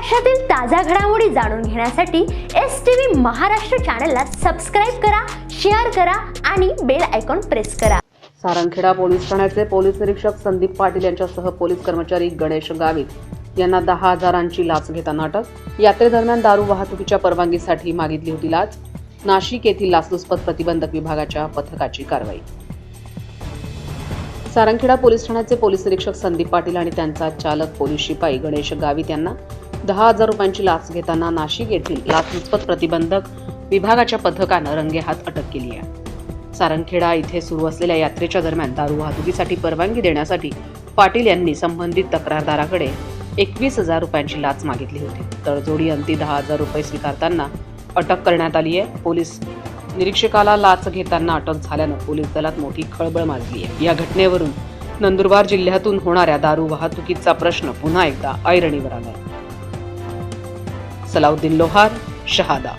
महाराष्ट्रातील ताज्या घडामोडी जाणून घेण्यासाठी एस टी व्ही महाराष्ट्र चॅनलला सबस्क्राईब करा शेअर करा आणि बेल आयकॉन प्रेस करा. सारंगखेडा पोलीस ठाण्याचे पोलीस निरीक्षक संदीप पाटील यांच्यासह पोलीस कर्मचारी गणेश गावित यांना दहा हजारांची लाच घेताना अटक यात्रेदरम्यान दारू वाहतुकीच्या परवानगीसाठी मागितली होती लाच. नाशिक येथील लाचलुचपत प्रतिबंधक विभागाच्या पथकाची कारवाई. सारंगखेडा पोलीस ठाण्याचे पोलीस निरीक्षक संदीप पाटील आणि त्यांचा चालक पोलीस शिपाई गणेश गावित यांना दहा हजार रुपयांची लाच घेताना नाशिक येथील लाचलुचपत प्रतिबंधक विभागाच्या पथकानं रंगेहात अटक केली आहे. सारंगखेडा इथे सुरू असलेल्या यात्रेच्या दरम्यान दारू वाहतुकीसाठी परवानगी देण्यासाठी पाटील यांनी संबंधित तक्रारदाराकडे एकवीस हजार रुपयांची लाच मागितली होती. तडजोडी अंती दहा हजार रुपये स्वीकारताना अटक करण्यात आली आहे. पोलीस निरीक्षकाला लाच घेताना अटक झाल्यानं पोलीस दलात मोठी खळबळ माजली आहे. या घटनेवरून नंदुरबार जिल्ह्यातून होणाऱ्या दारू वाहतुकीचा प्रश्न पुन्हा एकदा ऐरणीवर आलाय सलाउद्दीन लोहार शहादा।